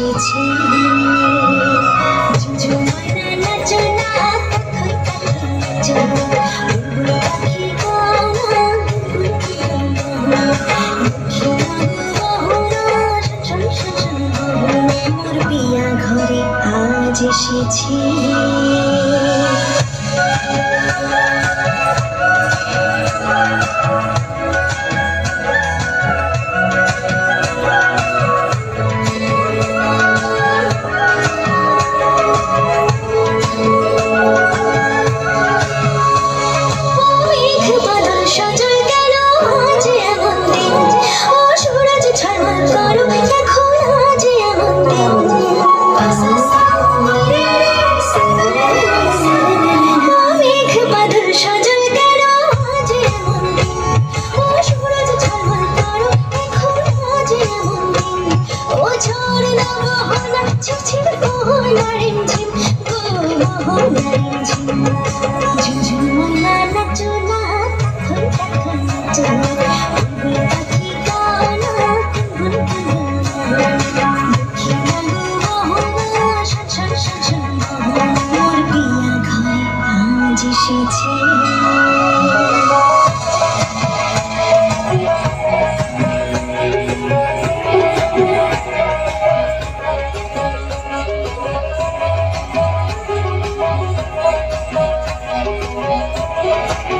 এসেছে ঘরে আজ এসেছি Thank.